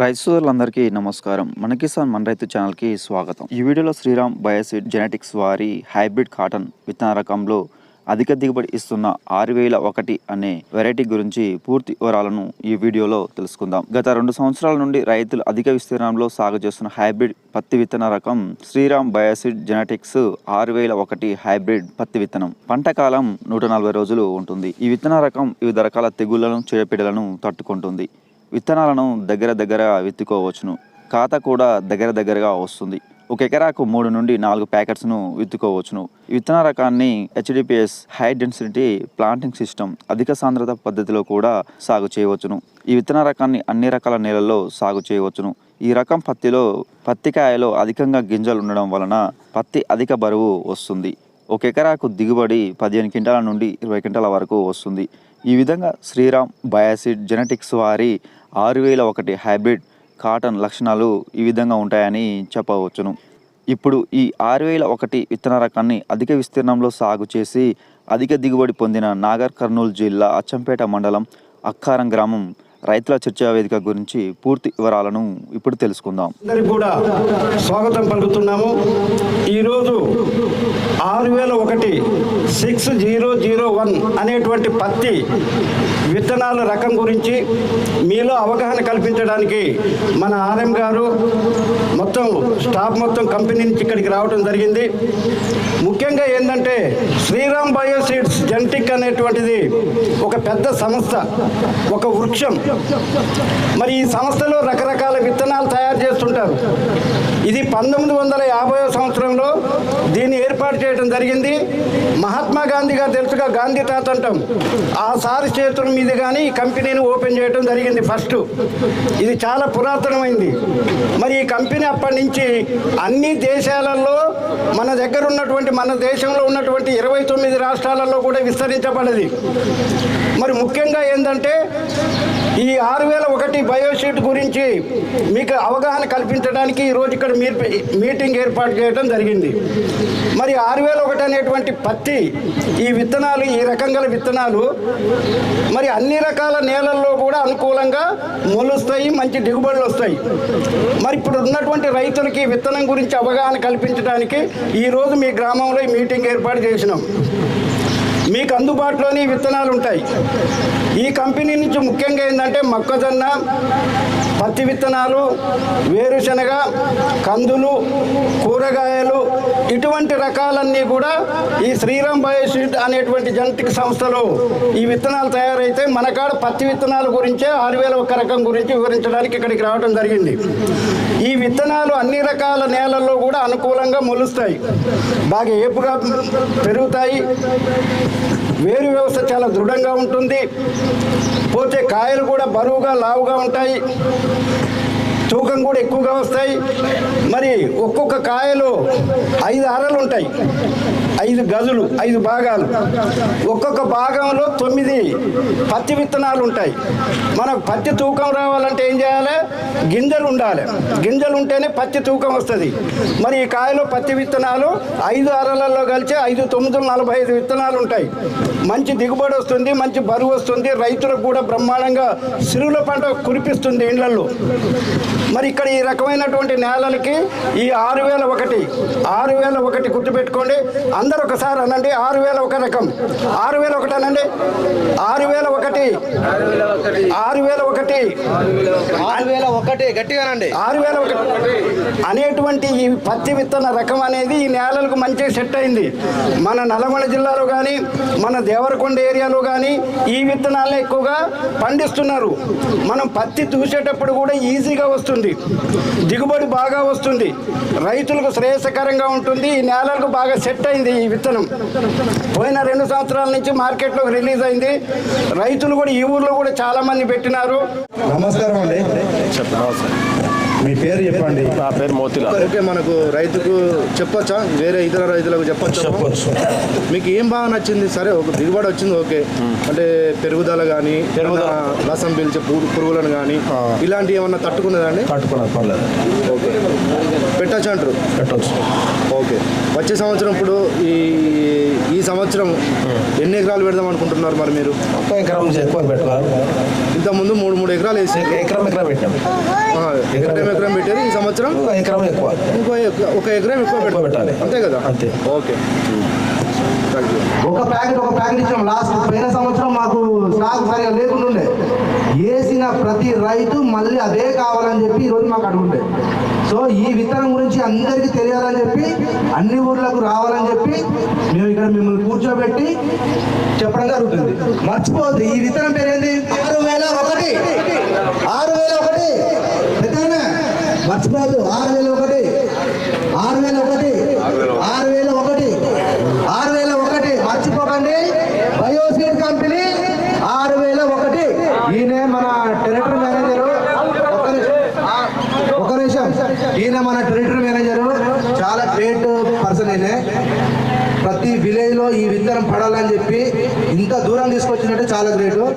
రైతు సోదరులందరికీ నమస్కారం. మన కిసాన్ మన రైతు ఛానల్కి స్వాగతం. ఈ వీడియోలో శ్రీరామ్ బయోసిడ్ జెనెటిక్స్ వారి హైబ్రిడ్ కాటన్ విత్తన రకంలో అధిక దిగుబడి ఇస్తున్న ఆరు వేల ఒకటి అనే వెరైటీ గురించి పూర్తి వివరాలను ఈ వీడియోలో తెలుసుకుందాం. గత రెండు సంవత్సరాల నుండి రైతులు అధిక విస్తీర్ణంలో సాగు చేస్తున్న హైబ్రిడ్ పత్తి విత్తన రకం శ్రీరామ్ బయోసిడ్ జెనెటిక్స్ ఆరు వేల ఒకటి హైబ్రిడ్ పత్తి విత్తనం. పంట కాలం నూట నలభై రోజులు ఉంటుంది. ఈ విత్తన రకం వివిధ రకాల తెగుళ్ళను చీడపీడలను తట్టుకుంటుంది. విత్తనాలను దగ్గర దగ్గర విత్తుకోవచ్చును. ఖాతా కూడా దగ్గర దగ్గరగా వస్తుంది. ఒక ఎకరాకు మూడు నుండి నాలుగు ప్యాకెట్స్ను విత్తుకోవచ్చును. విత్తన రకాన్ని HDPS high density planting system అధిక సాంద్రత పద్ధతిలో కూడా సాగు చేయవచ్చును. ఈ విత్తన రకాన్ని అన్ని రకాల నేలల్లో సాగు చేయవచ్చును. ఈ రకం పత్తిలో పత్తి కాయలో అధికంగా గింజలు ఉండడం వలన పత్తి అధిక బరువు వస్తుంది. ఒక ఎకరాకు దిగుబడి పదిహేను క్వింటాల నుండి ఇరవై క్వింటాల వరకు వస్తుంది. ఈ విధంగా శ్రీరామ్ బయాసిడ్ జెనెటిక్స్ వారి ఆరు వేల ఒకటి హైబ్రిడ్ కాటన్ లక్షణాలు ఈ విధంగా ఉంటాయని చెప్పవచ్చును. ఇప్పుడు ఈ ఆరు వేల ఒకటి విత్తన రకాన్ని అధిక విస్తీర్ణంలో సాగు చేసి అధిక దిగుబడి పొందిన నాగర్ కర్నూలు జిల్లా అచ్చంపేట మండలం అక్కారం గ్రామం రైతుల చర్చా వేదిక గురించి పూర్తి వివరాలను ఇప్పుడు తెలుసుకుందాం. అందరికి కూడా స్వాగతం పలుకుతున్నాము. ఈరోజు ఆరు వేల ఒకటి సిక్స్ జీరో జీరో వన్ అనేటువంటి పత్తి విత్తనాల రకం గురించి మీలో అవగాహన కల్పించడానికి మన ఆర్ఎం గారు మొత్తం స్టాఫ్ మొత్తం కంపెనీ నుంచి ఇక్కడికి రావడం జరిగింది. ముఖ్యంగా ఏంటంటే శ్రీరామ్ బయోసీడ్స్ జెనటిక్ అనేటువంటిది ఒక పెద్ద సంస్థ ఒక వృక్షం. మరి ఈ సంస్థలో రకరకాల విత్తనాలు తయారు చేస్తుంటారు. ఇది పంతొమ్మిది వందల యాభై సంవత్సరంలో దీన్ని ఏర్పాటు చేయడం జరిగింది. మహాత్మా గాంధీ గారు తెలుసుగా గాంధీ తాత అంటాం ఆ సారి చేతుల మీద కానీ ఈ కంపెనీని ఓపెన్ చేయడం జరిగింది ఫస్ట్. ఇది చాలా పురాతనమైంది. మరి ఈ కంపెనీ అప్పటి నుంచి అన్ని దేశాలలో మన దగ్గర ఉన్నటువంటి మన దేశంలో ఉన్నటువంటి ఇరవై తొమ్మిది రాష్ట్రాలలో కూడా విస్తరించబడది. మరి ముఖ్యంగా ఏంటంటే ఈ ఆరు వేల ఒకటి బయోషీట్ గురించి మీకు అవగాహన కల్పించడానికి ఈరోజు ఇక్కడ మీటింగ్ ఏర్పాటు చేయడం జరిగింది. మరి ఆరు వేల ఒకటి అనేటువంటి పత్తి ఈ విత్తనాలు ఈ రకం గల విత్తనాలు మరి అన్ని రకాల నేలల్లో కూడా అనుకూలంగా మొలుస్తాయి మంచి దిగుబడులు వస్తాయి. మరి ఇప్పుడు ఉన్నటువంటి రైతులకి విత్తనం గురించి అవగాహన కల్పించడానికి ఈరోజు మీ గ్రామంలో ఈ మీటింగ్ ఏర్పాటు చేసినాం. మీకు అందుబాటులోని విత్తనాలు ఉంటాయి. ఈ కంపెనీ నుంచి ముఖ్యంగా ఏంటంటే మొక్కజొన్న పత్తి విత్తనాలు వేరుశనగ కందులు కూరగాయలు ఇటువంటి రకాలన్నీ కూడా ఈ శ్రీరామ్ బయోసీడ్ అనేటువంటి జెనటిక్ సంస్థలో ఈ విత్తనాలు తయారైతే మన కాడ పత్తి విత్తనాల గురించే ఆరు వేల ఒక రకం గురించి వివరించడానికి ఇక్కడికి రావడం జరిగింది. ఈ విత్తనాలు అన్ని రకాల నేలల్లో కూడా అనుకూలంగా మొలుస్తాయి. బాగా ఏపుగా పెరుగుతాయి. వేరు వ్యవస్థ చాలా దృఢంగా ఉంటుంది. పోతే కాయలు కూడా బరువుగా లావుగా ఉంటాయి. తూకం కూడా ఎక్కువగా వస్తాయి. మరి ఒక్కొక్క కాయలు ఐదు అరలు ఉంటాయి. ఐదు గజులు ఐదు భాగాలు. ఒక్కొక్క భాగంలో తొమ్మిది పత్తి విత్తనాలు ఉంటాయి. మనకు పత్తి తూకం రావాలంటే ఏం చేయాలి? గింజలు ఉండాలి. గింజలు ఉంటేనే పత్తి తూకం వస్తుంది. మరి ఈ కాయలో పత్తి విత్తనాలు ఐదు అరలలో కలిసి ఐదు తొమ్మిది నలభై ఐదు విత్తనాలు ఉంటాయి. మంచి దిగుబడి వస్తుంది మంచి బరువు వస్తుంది రైతులకు కూడా బ్రహ్మాండంగా సిరుల పంట కురిపిస్తుంది ఇండ్లలో మరి ఇక్కడ ఈ రకమైనటువంటి నేలలకి ఈ ఆరు వేల ఒకటి ఆరు వేల ఒకటి గుర్తుపెట్టుకోండి. అందరు ఒకసారి అనండి. ఆరు వేల ఒక రకం. ఆరు వేల ఒకటి అనండి. ఆరు వేల ఒకటి. ఆరు వేల ఒకటి. ఆరు వేల ఒకటి. గట్టిగానండి. ఆరు వేల ఒకటి. అనేటువంటి ఈ పత్తి విత్తన రకం అనేది ఈ నేలలకు మంచిగా సెట్ అయింది. మన నల్గొండ జిల్లాలో కానీ మన దేవరకొండ ఏరియాలో కానీ ఈ విత్తనాలే ఎక్కువగా పండిస్తున్నారు. మనం పత్తి చూసేటప్పుడు కూడా ఈజీగా వస్తుంది. దిగుబడి బాగా వస్తుంది. రైతులకు శ్రేయస్కరంగా ఉంటుంది. ఈ నేలలకు బాగా సెట్ అయింది. ఈ విత్తనం. పోయిన రెండు సంవత్సరాల నుంచి మార్కెట్లోకి రిలీజ్ అయింది. రైతులు కూడా ఈ ఊర్లో కూడా చాలా మంది పెట్టినారు. నమస్కారం అండి. మీ పేరు చెప్పండి. నా పేరు మోతిలాల్. ఓకే మనకు రైతుకు చెప్పొచ్చా? వేరే ఇతర రైతులకు చెప్పొచ్చా? చెప్పొచ్చు. మీకు ఏం బాగా నచ్చింది? సరే ఒక దిగుబడి వచ్చింది ఓకే. అంటే పెరుగుదల కానీ పెరుగుదల. రసం పీల్చే పురుగు- పురుగులను కానీ ఇలాంటివి ఏమన్నా తట్టుకున్నదండి పట్టుకున్నది పర్లేదు. ఓకే. పెట్టచ్చు అంటారు? పెట్టవచ్చు ఓకే. వచ్చే సంవత్సరం ఇప్పుడు ఈ ఈ సంవత్సరం ఎన్ని ఎకరాలు పెడదాం అనుకుంటున్నారు మరి మీరు? ఒక ఎకరం నుంచి ఎక్కువ పెట్టాలి ఇంతకుముందు మూడు మూడు ఎకరాలు వేసి ఎకరం ఎకరం పెట్టాం ఎకరం ఎకరం పెట్టారు. ఈ సంవత్సరం ఒక ఎకరం ఎక్కువ. ఇంకో ఒక ఎకరం ఎక్కువ పెట్టాలి. అంతే కదా? అంతే. ఓకే. థ్యాంక్ యూ ఒక ప్యాకెట్ ఒక ప్యాకెట్ ఇచ్చాం లాస్ట్ పోయిన సంవత్సరం మాకు స్టాక్ సరిగా లేకుండా ఉండే. వేసిన ప్రతి రైతు మళ్ళీ అదే కావాలని చెప్పి ఈరోజు మాకు అడుగుండే. సో ఈ విత్తనం గురించి అందరికీ తెలియాలని చెప్పి అన్ని ఊర్లకు రావాలని చెప్పి మేము ఇక్కడ మిమ్మల్ని కూర్చోబెట్టి చెప్పడం జరుగుతుంది. మర్చిపోవద్దు. ఈ విత్తనం పేరు ఏంది ఆరు వేల ఒకటి. ఆరు వేల ఒకటి? మర్చిపోవద్దు. ఆరు వేల ఒకటి. ఆరు వేల ఒకటి ఆరు వేల ఒకటి ఆరు వేల ఒకటి మర్చిపోకండి బయోసీడ్ కంపెనీ ఆరు వేల ఒకటి ఈయన మన టెరిటరీ మేనేజర్ ఒక నిమిషం ఆ, ఒక నిమిషం ఈయన మన టెరిటరీ మేనేజర్ చాలా గ్రేట్ పర్సన్ ఈయన ప్రతి విలేజ్లో ఈ విత్తనం పడాలని చెప్పి ఇంత దూరం తీసుకొచ్చినట్టే చాలా గ్రేట్.